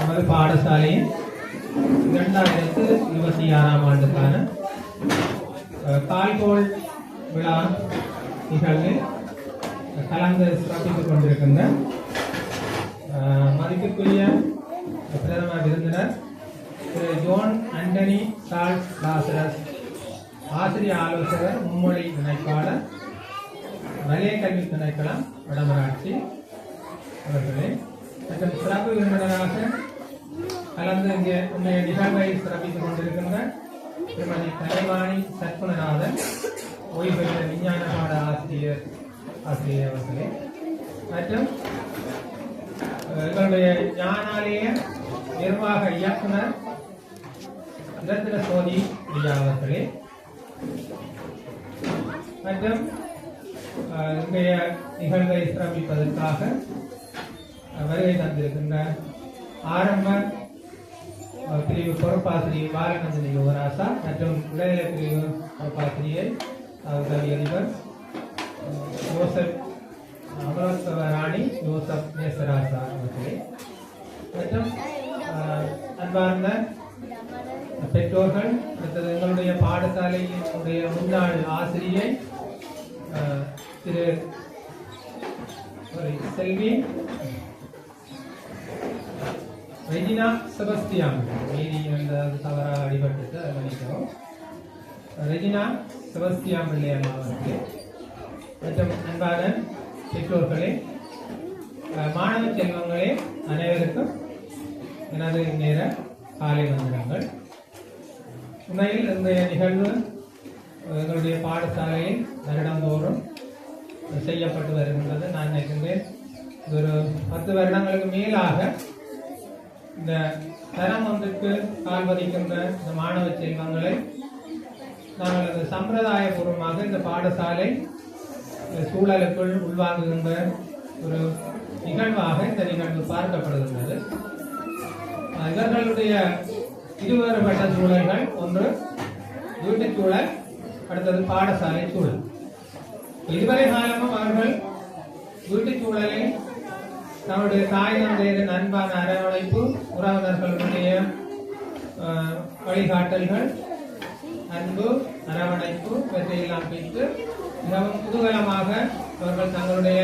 நமது பாடசாலையின் இரண்டாயிரத்து இருபத்தி ஆறாம் ஆண்டுக்கான அஹ், விழா நிகழ்வில் கலந்து சிறப்பித்துக் கொண்டிருக்கின்ற மதிப்பிற்குரிய பிரதம விருந்தினர் திரு ஜோன் ஆண்டனி சார்ல்ஸ் லாசரஸ் ஆசிரிய ஆலோசகர் மும்மொழி இணைப்பாளர் வலய கல்வி திணைக்களம் வடமராட்சி அவர்களே. மற்றும் சிறப்பு விருந்தினராக கலந்து இங்கே இன்றைய நிகழ்வை சிறப்பித்துக் கொண்டிருக்கின்ற திருமதி கலைவாணி சத்குணநாதன் ஓய்வு பெற்ற விஞ்ஞான பாட ஆசிரியர் ஆசிரியர் அவர்களே மற்றும் எங்களுடைய ஞானாலய நிர்வாக இயக்குனர் ரத்ன சோதி பிரியா அவர்களே மற்றும் இன்றைய நிகழ்வை சிறப்பிப்பதற்காக வருகை தந்திருக்கின்ற ஆரம்ப பிரிவு பொறுப்பாசிரியர் பாலநந்தினி யுவராசா மற்றும் இடைநிலை பிரிவு பொறுப்பாசிரியர் அவர்கள் அதிபர் அஹ், யோசப் அமரோத்சவ ராணி யோசப் நேசராசா அவர்களே. மற்றும் அன்பார்ந்த பெற்றோர்கள் அடுத்தது எங்களுடைய பாடசாலையினுடைய முன்னாள் ஆசிரியை திரு செல்வி ரெஜினா செபஸ்தியான் மீறி அந்த தவறாக அடிபட்டு அதை மன்னிக்கவும் ரெஜினா செபஸ்தியான் பிள்ளையம்மா அவர்களே மற்றும் அன்பான பெற்றோர்களே அஹ், மாணவ செல்வங்களே அனைவருக்கும் எனது நேர காலை வந்தனங்கள் உண்மையில் இன்றைய நிகழ்வு எங்களுடைய பாடசாலையில் வருடந்தோறும் செய்யப்பட்டு வருகின்றது நான் நினைக்கின்றேன் இது ஒரு பத்து வருடங்களுக்கு மேலாக இந்த தரம் ஒன்றுக்கு கால் பதிக்கின்ற இந்த மாணவ செல்வங்களை நாங்கள் அந்த சம்பிரதாயபூர்வமாக இந்த பாடசாலை இந்த சூழலுக்குள் உள்வாங்குகின்ற ஒரு நிகழ்வாக இந்த நிகழ்வு பார்க்கப்படுகின்றது. இவர்களுடைய இருவேறுபட்ட சூழல்கள் ஒன்று வீட்டுச் சூழல் அடுத்தது பாடசாலை சூழல். இதுவரை காலமும் அவர்கள் வீட்டுச் சூழலை நம்முடைய தாய் தந்தையரின் அன்பான அரவணைப்பு உறவினர்களுடைய வழிகாட்டல்கள் அன்பு அரவணைப்பு இவற்றையெல்லாம் பெற்று மிகவும் குதூகலமாக அவர்கள் தங்களுடைய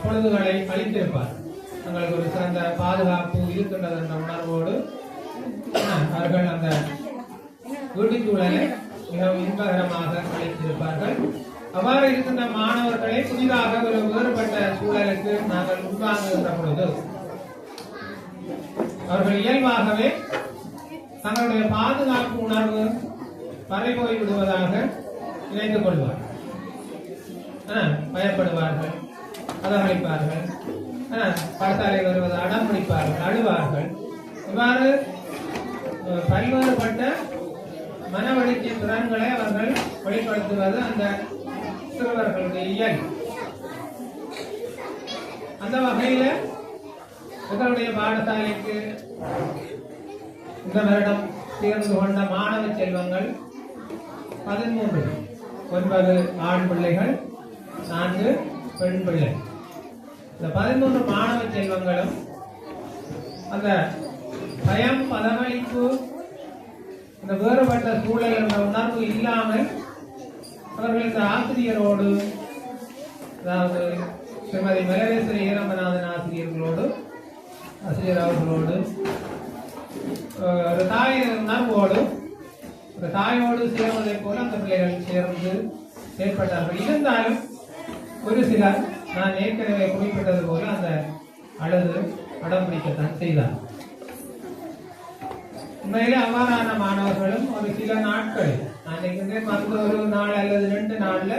பொழுதுகளை அளித்திருப்பார் தங்களுக்கு ஒரு சிறந்த பாதுகாப்பு இருக்கின்றது என்ற உணர்வோடு அவர்கள் அந்த வீட்டுச்சூழலை மிகவும் இன்பகரமாக அளித்திருப்பார்கள் அவ்வாறு இருக்கின்ற மாணவர்களை புதிதாக ஒரு வேறுபட்ட சூழலுக்கு நாங்கள் உள்வாங்குகின்ற பொழுது அவர்கள் இயல்பாகவே தங்களுடைய பாதுகாப்பு உணர்வு பறைபோய் விடுவதாக நினைத்து கொள்வார்கள். பயப்படுவார்கள் பதவளிப்பார்கள் பழத்தாலை வருவது அடம் பிடிப்பார்கள் அழுவார்கள். இவ்வாறு பல்வேறுபட்ட மனவழிக்கை திறன்களை அவர்கள் வெளிப்படுத்துவது அந்த சிறுவர்களுடைய இயல்பு அந்த வகையில எங்களுடைய பாடசாலைக்கு இந்த வருடம் சேர்ந்து கொண்ட மாணவ செல்வங்கள் பதிமூன்று ஒன்பது ஆண் பிள்ளைகள் நான்கு பெண் பிள்ளை இந்த பதிமூன்று மாணவ செல்வங்களும் அந்த பயம் பதவளிப்பு இந்த வேறுபட்ட சூழல் என்ற உணர்வு இல்லாமல் அவர்கள் இந்த ஆசிரியரோடு அதாவது ஸ்ரீமதி மகேஸ்வரி ஈரம்பநாதன் ஆசிரியர்களோடு ஆசிரியர் அவர்களோடு ஒரு தாயின் நண்போடு ஒரு தாயோடு சேர்வதை போல அந்த பிள்ளைகள் சேர்ந்து செயற்பட்டார்கள். இருந்தாலும் ஒரு சிலர் நான் ஏற்கனவே குறிப்பிட்டது போல அந்த அழகு படம் பிடிக்கத்தான் செய்தார். உண்மையிலே அவ்வாறான மாணவர்களும் ஒரு சில நாட்கள் அன்னைக்குமே நினைக்கின்றேன் ஒரு நாள் அல்லது ரெண்டு நாள்ல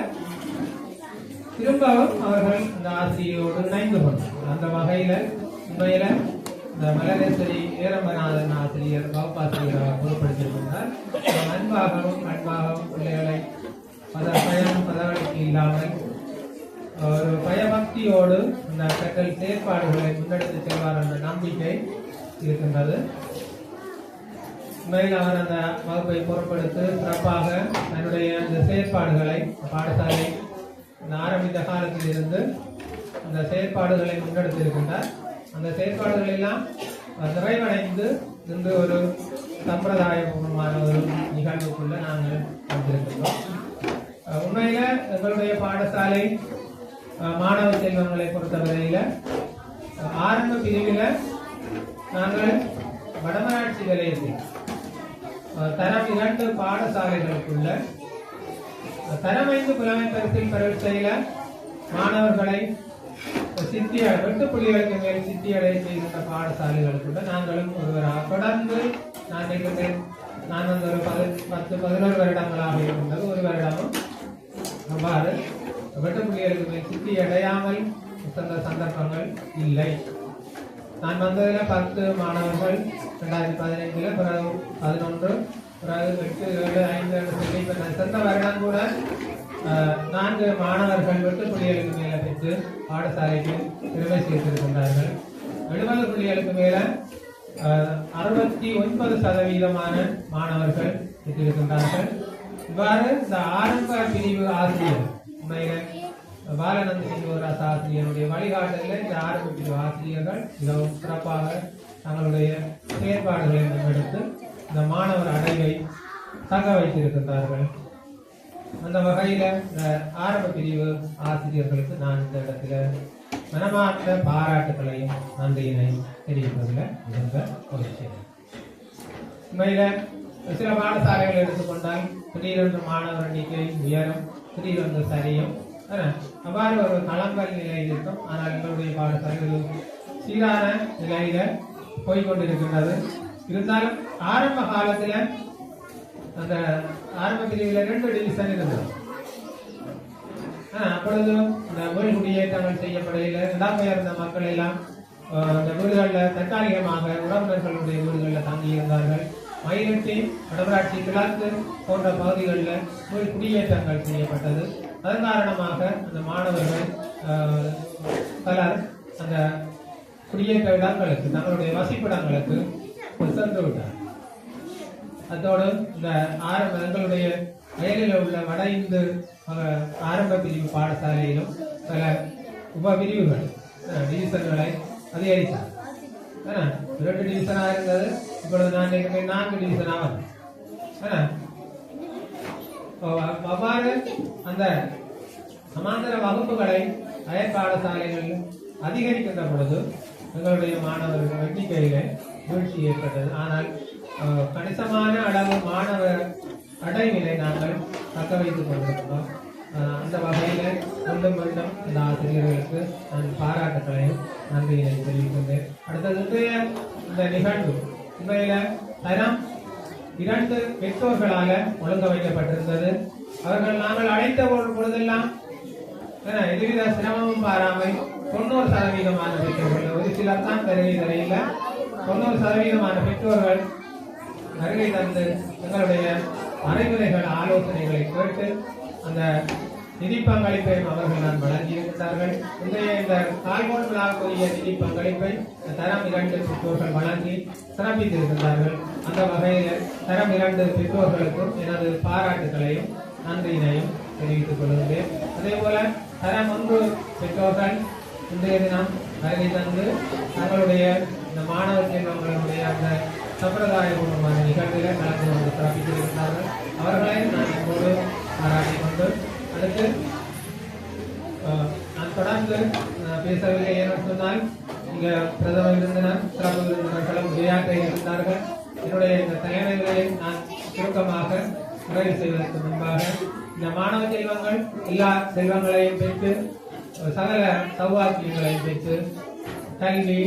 திரும்பவும் அவர்கள் அந்த ஆசிரியோடு இணைந்து கொண்டார் அந்த வகையில உண்மையில இந்த மலரேஸ்வரி ஏரம்பநாதன் ஆசிரியர் வகுப்பாசிரியராக பொறுப்படுத்தியிருந்தார் அன்பாகவும் அன்பாகவும் பிள்ளைகளை பத பயம் பதவளிக்கு இல்லாமல் ஒரு பயபக்தியோடு இந்த கற்றல் செயற்பாடுகளை முன்னெடுத்து செல்வார் என்ற நம்பிக்கை இருக்கின்றது. உண்மையில் அவர் அந்த வகுப்பை பொருட்படுத்து சிறப்பாக தன்னுடைய அந்த செயற்பாடுகளை பாடசாலை ஆரம்பித்த காலத்தில் இருந்து அந்த செயற்பாடுகளை முன்னெடுத்திருக்கின்றார். அந்த செயற்பாடுகள் எல்லாம் நிறைவடைந்து இன்று ஒரு சம்பிரதாயபூர்வமான ஒரு நிகழ்வுக்குள்ள நாங்கள் வந்திருக்கின்றோம். உண்மையில எங்களுடைய பாடசாலை மாணவ செல்வங்களை பொறுத்தவரையில ஆரம்ப பிரிவில் நாங்கள் வடமராட்சி நிலையத்தில் அஹ், தரம் இரண்டு பாடசாலைகளுக்குள்ள அஹ், தரம் ஐந்து புலமை பரிசில் பரீட்சையில மாணவர்களை சித்தி வெட்டு புள்ளிகளுக்கு மேல் சித்தி அடைய செய்கின்ற பாடசாலைகளுக்குள்ள நாங்களும் ஒருவராக தொடர்ந்து நான் நினைக்கிறேன் நான் வந்து ஒரு பதி பத்து பதினோரு வருடங்களாக இருந்தது. ஒரு வருடமும் அவ்வாறு வெட்டு புள்ளிகளுக்கு மேல் சித்தி அடையாமல் சந்தர்ப்பங்கள் இல்லை. நான் வந்ததில் பத்து மாணவர்கள் ரெண்டாயிரத்தி பதினைஞ்சில் பிறகு பதினொன்று பிறகு எட்டு ஏழு ஐந்து சொல்லி இப்போ நான் சென்ற வருடம் கூட நான்கு மாணவர்கள் விட்டு புள்ளிகளுக்கு மேலே பெற்று பாடசாலைக்கு பெருமை சேர்த்திருக்கின்றார்கள் எழுபது புள்ளிகளுக்கு மேலே அறுபத்தி ஒன்பது சதவீதமான மாணவர்கள் பெற்றிருக்கின்றார்கள் இவ்வாறு இந்த ஆரம்ப பிரிவு ஆசிரியர் உண்மையில பாலநந்த சிங்கோராஸ் ஆசிரியருடைய வழிகாட்டலில் இந்த ஆரம்ப பிரிவு ஆசிரியர்கள் மிகவும் சிறப்பாக தங்களுடைய செயற்பாடுகளை முன்னெடுத்து இந்த மாணவர் அடைவை தங்க வைத்திருக்கின்றார்கள். அந்த வகையில் இந்த ஆரம்ப பிரிவு ஆசிரியர்களுக்கு நான் இந்த இடத்துல மனமார்ந்த பாராட்டுகளையும் நன்றியினை தெரிவிப்பதில் மிகுந்த மகிழ்ச்சி. உண்மையில் சில பாடசாலைகள் எடுத்துக்கொண்டால் திடீரென்று மாணவர் எண்ணிக்கை உயரும் திடீரென்று சரியும். அவ்வாறு ஒரு களம்பல் நிலையில் இருக்கும் ஆனால் எங்களுடைய பாடசாலை சீரான நிலையில போய்கொண்டிருக்கின்றது. இருந்தாலும் ஆரம்ப காலத்துல அந்த ஆரம்ப பிரிவில் ரெண்டு டிவிஷன் இருந்தது. ஆனா, அப்பொழுது இந்த வீடு குடியேற்றங்கள் செய்யப்படையில இடம்பெயர்ந்த மக்கள் எல்லாம் இந்த வீடுகளில் தற்காலிகமாக உறவினர்களுடைய வீடுகளில் தங்கியிருந்தார்கள் மயிலட்டி வடமராட்சி கிழக்கு போன்ற பகுதிகளில் வீடு குடியேற்றங்கள் செய்யப்பட்டது. அதன் காரணமாக அந்த மாணவர்கள் பலர் அந்த குடியேற்ற இடங்களுக்கு தங்களுடைய வசிப்பிடங்களுக்கு சென்று விட்டார் அதோடு இந்த ஆரம்ப எங்களுடைய வயலில் உள்ள வட இந்து ஆரம்ப பிரிவு பாடசாலையிலும் பல உப பிரிவுகள் அஹ், அதிகரித்தார் அஹ், இரண்டு டிவிசனாக இருந்தது இப்பொழுது நான் நான்கு டிவிசனாக வரும். அவ்வாறு அந்த சமாந்தர வகுப்புகளை அயல் பாடசாலைகள் அதிகரிக்கின்ற பொழுது எங்களுடைய மாணவர்கள் எண்ணிக்கையில வீழ்ச்சி ஏற்பட்டது. ஆனால் கணிசமான அளவு மாணவர் அடைவினை நாங்கள் தக்க வைத்துக் கொண்டிருக்கிறோம். அந்த வகையில மீண்டும் மீண்டும் இந்த ஆசிரியர்களுக்கு நான் பாராட்டுகளையும் நன்றியினை தெரிவிக்கின்றேன். அடுத்த இன்றைய இந்த நிகழ்வு. உண்மையில தரம் இரண்டு பெற்றோர்களால ஒழுங்க வைக்கப்பட்டிருந்தது. அவர்கள் நாங்கள் அழைத்த பொழுதெல்லாம் எதுவித சிரமமும் பாராமல் தொண்ணூறு சதவீதமான பெற்றோர்கள் ஒரு சிலர் தான் வருகை தரையில் தொண்ணூறு சதவீதமான பெற்றோர்கள் வருகை தந்து எங்களுடைய அறிவுரைகள் ஆலோசனைகளை கேட்டு அந்த நிதி பங்களிப்பையும் அவர்கள் நான் வழங்கியிருக்கிறார்கள் இன்றைய இந்த கால்கோன் விழாவுக்குரிய நிதி பங்களிப்பை தரம் இரண்டு பெற்றோர்கள் வழங்கி சிறப்பித்திருக்கிறார்கள் அந்த வகையில் தரம் இரண்டு பெற்றோர்களுக்கும் எனது பாராட்டுகளையும் நன்றியினையும் தெரிவித்துக் கொள்கிறேன் அதே போல தரம் ஒன்று பெற்றோர்கள் இன்றைய தினம் வருகை தந்து தங்களுடைய இந்த மாணவ செல்வங்களுடைய அந்த சம்பிரதாயபூர்வமான நிகழ்வுகளை கலந்து கொண்டு சிறப்பித்திருக்கிறார்கள் அவர்களையும் நான் இப்போது பாராட்டிக் கொண்டு அடுத்து நான் தொடர்ந்து அஹ், பேசவில்லை என்று சொன்னால் இங்க பிரதம விருந்தினர் சிறப்பு விருந்தினர்களும் உரையாற்ற இருந்தார்கள். என்னுடைய இந்த தலைமைகளை நான் சுருக்கமாக நிறைவு செய்வதற்கு முன்பாக இந்த மாணவ செல்வங்கள் எல்லா செல்வங்களையும் பெற்று சகல சௌவாக்கியங்களையும் பெற்று கல்வி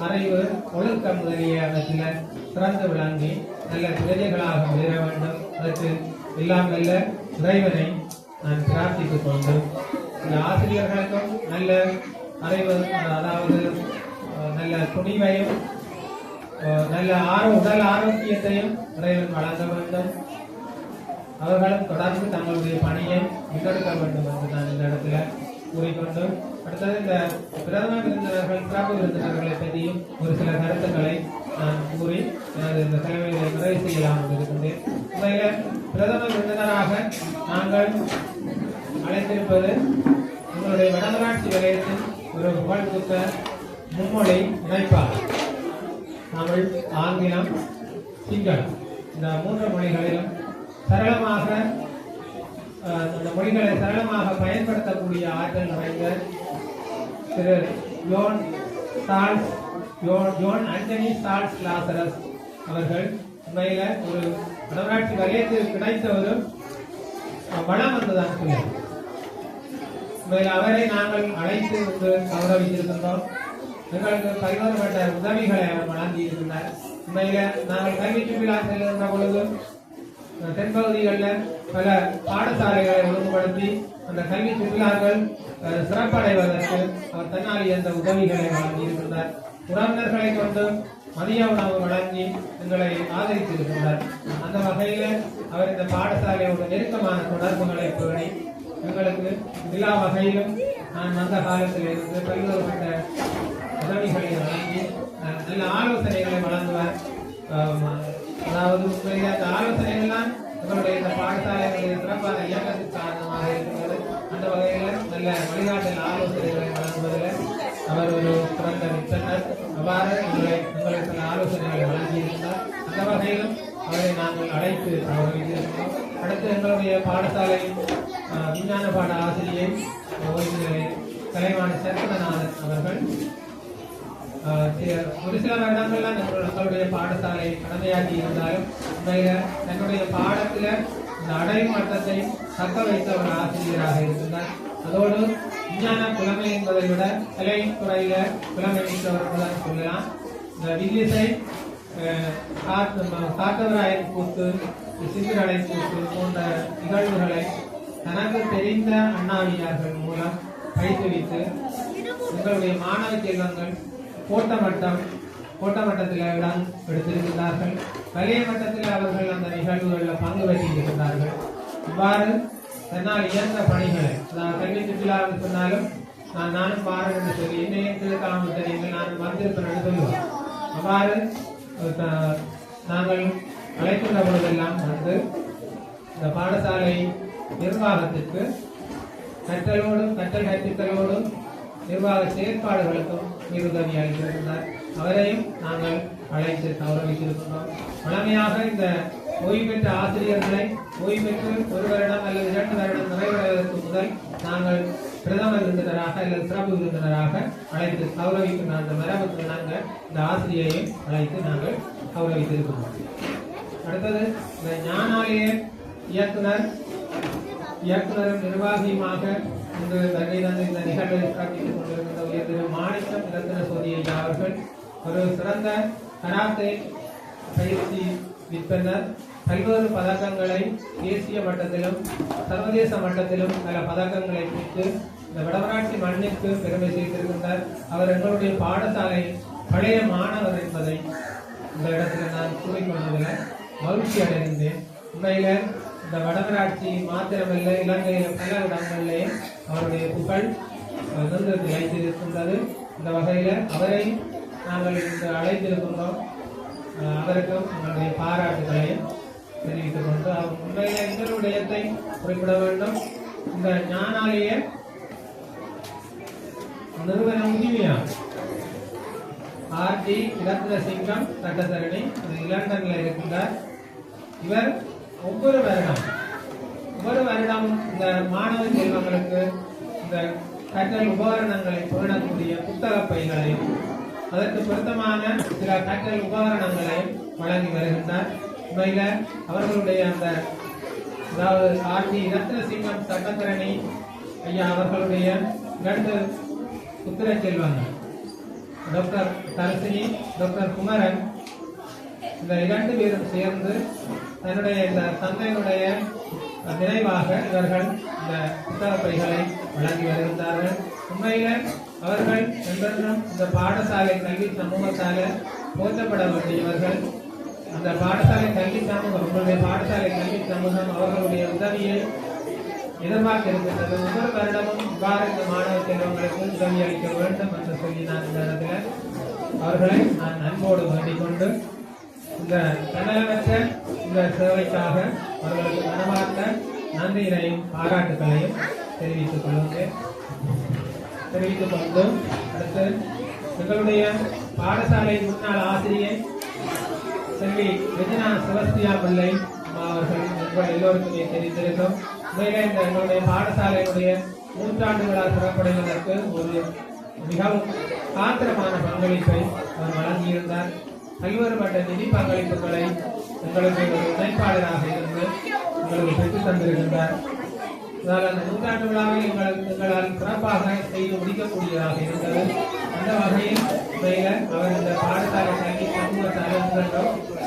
அறிவு ஒழுக்கம் முதலியவற்றில் சிறந்து விளங்கி நல்ல பிரஜைகளாக உயர வேண்டும். அதற்கு எல்லாம் நல்ல இறைவனை நான் பிரார்த்தித்துக் கொண்டு இந்த ஆசிரியர்களுக்கும் நல்ல அறிவு அதாவது நல்ல துணிவையும் நல்ல ஆரோ உடல் ஆரோக்கியத்தையும் இறைவன் வழங்க வேண்டும். அவர்களும் தொடர்ந்து தங்களுடைய பணியை முன்னெடுக்க வேண்டும் என்று நான் இந்த இடத்துல கூறிக்கொண்டு அடுத்தது இந்த பிரதம விருந்தினர்கள் சிறப்பு விருந்தினர்களை பற்றியும் ஒரு சில கருத்துக்களை நான் கூறி எனது இந்த தலைமையை நிறைவு செய்யலாம் இருக்கின்றேன் உண்மையில பிரதம விருந்தினராக நாங்கள் அழைத்திருப்பது உங்களுடைய வடமராட்சி வலயத்தின் ஒரு புகழ்பூத்த மும்மொழி இணைப்பாளர். தமிழ் ஆங்கிலம் சிங்களம். இந்த மூன்று மொழிகளிலும் சரளமாக அந்த இந்த மொழிகளை சரளமாக பயன்படுத்தக்கூடிய ஆற்றல் நிறைந்த திரு John Charles John John Antony Charles Lazarus அவர்கள் உண்மையில ஒரு வடமராட்சி வலயத்தில் கிடைத்த ஒரு அஹ், வளம் என்றுதான் சொல்லுவோம் உண்மையில் அவரை நாங்கள் அழைத்து வந்து கௌரவித்திருக்கின்றோம். எங்களுக்கு பரிமாறப்பட்ட உதவிகளை அவர் வழங்கி இருந்தார் உண்மையில நாங்கள் கல்வி சுற்றுலா செல்கின்ற பொழுது தென்பகுதிகளில் பல பாடசாலைகளை ஒழுங்குபடுத்தி அந்த கல்வி சுற்றுலாக்கள் அஹ், சிறப்படைவதற்கு அவர் தன்னால் என்ற உதவிகளை வழங்கி புறந்தர்களை உறவினர்களை கொண்டு மதிய உணவு வழங்கி எங்களை ஆதரித்திருக்கின்றார். அந்த வகையில அவர் இந்த பாடசாலையோட நெருக்கமான தொடர்புகளை பேணி எங்களுக்கு எல்லா வகையிலும் நான் வந்த காலத்தில் இருந்து பல்வேறுபட்ட உதவிகளை வழங்கி நல்ல ஆலோசனைகளை வழங்குவார். அதாவது உங்களுடைய அந்த ஆலோசனைகள்லாம் எங்களுடைய இந்த பாடசாலைகளுடைய சிறப்பான இயக்கத்துக்கு காரணமாக இருக்கிறது அந்த வகையில் நல்ல வழிகாட்டில் ஆலோசனைகளை வழங்குவதில் அவர் ஒரு சிறந்த நிச்சனர் அவ்வாறு எங்களை எங்களுக்கு சில ஆலோசனைகளை வழங்கியிருந்தார். அந்த வகையிலும் அவரை நாங்கள் அழைத்து கௌரவித்திருக்கிறோம் அடுத்து எங்களுடைய பாடசாலை விஞ்ஞான பாட ஆசிரியை கலைவாணி சரவணநாதன் அவர்கள். ஒரு சில வருடங்கள்லாம் நம்மளோட நம்மளுடைய பாடசாலை கடமையாற்றி இருந்தாலும் உண்மையில தன்னுடைய பாடத்துல இந்த அடைமாற்றத்தை தக்க வைத்த ஒரு ஆசிரியராக இருந்தார். அதோடு விஞ்ஞான புலமை என்பதை விட கலைத்துறையில புலமை மிக்கவர் சொல்லலாம். இந்த வில்லிசை அஹ், கூத்து சிந்திரடை கூத்து போன்ற நிகழ்வுகளை தனக்கு தெரிந்த அண்ணாவியார்கள் மூலம் பயிற்றுவித்து உங்களுடைய மாணவ செல்வங்கள் கோட்ட மட்டம் கோட்ட மட்டத்தில் இடம் எடுத்திருக்கிறார்கள் வலிய மட்டத்தில் அவர்கள் அந்த நிகழ்வுகளில் பங்கு பெற்றிருக்கிறார்கள் இவ்வாறு தன்னால் இயன்ற பணிகளை நான் கல்வி சுற்றுலாவில் சொன்னாலும் நான் நானும் பாரு என்று சொல்லி என்னையும் திருக்காமல் தெரியுங்கள் நான் வந்திருப்பேன் சொல்லுவேன் அவ்வாறு நாங்கள் அழைக்கின்ற பொழுதெல்லாம் வந்து இந்த பாடசாலை நிர்வாகத்திற்கு கற்றலோடும் கற்றல் கற்பித்தலோடும் நிர்வாக செயற்பாடுகளுக்கும் உதவி அளித்திருந்தார் அவரையும் நாங்கள் அழைத்து கௌரவித்திருக்கின்றோம். வழமையாக இந்த ஓய்வு பெற்ற ஆசிரியர்களை ஓய்வு பெற்று ஒரு வருடம் அல்லது இரண்டு வருடம் நிறைவடைவதற்கு முதல் நாங்கள் பிரதம விருந்தினராக அல்லது சிறப்பு விருந்தினராக அழைத்து கௌரவிக்கும் அந்த மரபுக்கு நாங்கள் இந்த ஆசிரியரையும் அழைத்து நாங்கள் கௌரவித்திருக்கிறோம். அடுத்தது இந்த ஞானாலய இயக்குனர் இயக்குனரும் நிர்வாகியுமாக இன்று வருகை தந்து இந்த நிகழ்வை சிறப்பித்துக் கொண்டிருந்த உயர் மாணிக்கம் ரத்ன சோதியை அவர்கள் ஒரு சிறந்த கராத்தே பயிற்சி விற்பனர். பல்வேறு பதக்கங்களை தேசிய மட்டத்திலும் சர்வதேச மட்டத்திலும் பல பதக்கங்களை பெற்று இந்த வடமராட்சி மண்ணிற்கு பெருமை செய்திருக்கின்றார் அவர் எங்களுடைய பாடசாலை பழைய மாணவர் என்பதை இந்த இடத்துல நான் கூறிக்கொண்டதில் மகிழ்ச்சி அடைந்தேன் உண்மையில இந்த வடமராட்சி மாத்திரமல்ல இலங்கையில பல இடங்களிலே அவருடைய புகழ் அஹ், நின்று நிலைத்திருக்கின்றது. இந்த வகையில் அவரை நாங்கள் இன்று அழைத்திருக்கின்றோம். அவருக்கும் எங்களுடைய பாராட்டுகளையும் தெரிவித்துக் கொண்டு அவர் உண்மையில இன்னொரு விடயத்தை குறிப்பிட வேண்டும். இந்த ஞானாலய நிறுவன உரிமையாளர் ஆர்டி ரத்னசிங்கம் சட்டத்தரணி இது இருக்கின்றார். இவர் ஒவ்வொரு வருடம் ஒவ்வொரு வருடம் இந்த மாணவ செல்வங்களுக்கு இந்த கற்றல் உபகரணங்களை புகழக்கூடிய புத்தக பைகளையும் அதற்கு பொருத்தமான சில கற்றல் உபகரணங்களையும் வழங்கி வருகின்றார். உண்மையில அவர்களுடைய அந்த அதாவது ஆர்டி ரத்னசிங்கம் சட்டத்தரணி ஐயா அவர்களுடைய இரண்டு புத்திர செல்வங்கள். டாக்டர் தரசினி டாக்டர் குமரன் இந்த இரண்டு பேரும் சேர்ந்து தன்னுடைய இந்த தந்தையினுடைய நினைவாக இவர்கள் இந்த புத்தக பைகளை வழங்கி வருகின்றார்கள். உண்மையில அவர்கள் என்றென்றும் இந்த பாடசாலை கல்வி சமூகத்தால போற்றப்பட வேண்டியவர்கள். அந்த பாடசாலை கல்வி சமூகம் உங்களுடைய பாடசாலை கல்வி சமூகம் அவர்களுடைய உதவியை எதிர்பார்க்க இருக்கின்றது ஒவ்வொரு வருடமும் இவ்வாறு இந்த மாணவ செல்வங்களுக்கு உதவி அளிக்க வேண்டும் என்று சொல்லி நான் இந்த இடத்துல அவர்களை நான் அன்போடு வேண்டிக் கொண்டு இந்த தன்னலமற்ற இந்த சேவைக்காக அவர்களுக்கு மனமார்ந்த நன்றியினையும் பாராட்டுகளையும் தெரிவித்துக் கொள்கிறேன் தெரிவித்துக் கொண்டு அடுத்து எங்களுடைய பாடசாலை முன்னாள் ஆசிரியர் செல்வி ரெஜினா செபஸ்தியா பிள்ளை அவர்கள் உங்கள் எல்லோருக்குமே தெரிந்திருக்கும். மேலே இந்த எங்களுடைய பாடசாலையினுடைய நூற்றாண்டு விழா சிறப்படைவதற்கு ஒரு மிகவும் ஆத்திரமான பங்களிப்பை அவர் வழங்கியிருந்தார். பல்வேறுபட்ட நிதி பங்களிப்புகளை எங்களுக்கு ஒரு இணைப்பாளராக இருந்து உங்களுக்கு பெற்றுத் தந்திருக்கின்றார் அதனால் அந்த நூற்றாண்டு விழாவை எங்களுக்கு எங்களால் சிறப்பாக செய்து முடிக்கக்கூடியதாக இருந்தது. அந்த வகையில் அவர் இந்த பாடசாலை கல்வி சமூக தலைவர்களோ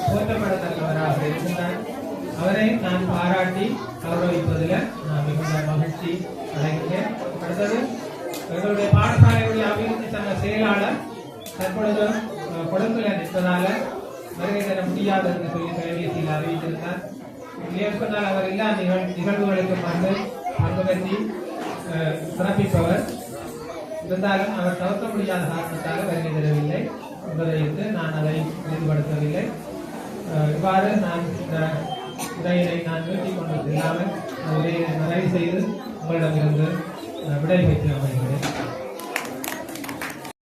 போற்றப்படத்தக்கவராக இருந்தார் அவரை நான் பாராட்டி கௌரவிப்பதில் நான் மிகுந்த மகிழ்ச்சி அடைகிறேன். அடுத்தது எங்களுடைய பாடசாலையுடைய அபிவிருத்தி சங்க செயலாளர் தற்பொழுது அஹ், கொழும்புல நிற்பதால வருகை தர முடியாது என்று சொல்லி தொலைபேசியில் அறிவித்திருந்தார். சொன்னால் அவர் எல்லா நிகழ் நிகழ்வுகளுக்கும் வந்து பங்குபற்றி சிறப்பிப்பவர் இருந்தாலும் அவர் தவிர்க்க முடியாத காரணத்தால் வருகை தரவில்லை. என்பதை நான் அதை ஈடுபடுத்தவில்லை இவ்வாறு நான் இந்த உரையினை நான் நீட்டிக் கொண்டு இல்லாமல் உரையை நிறைவு செய்து உங்களிடமிருந்து விடை பெற்று அமைகிறேன்.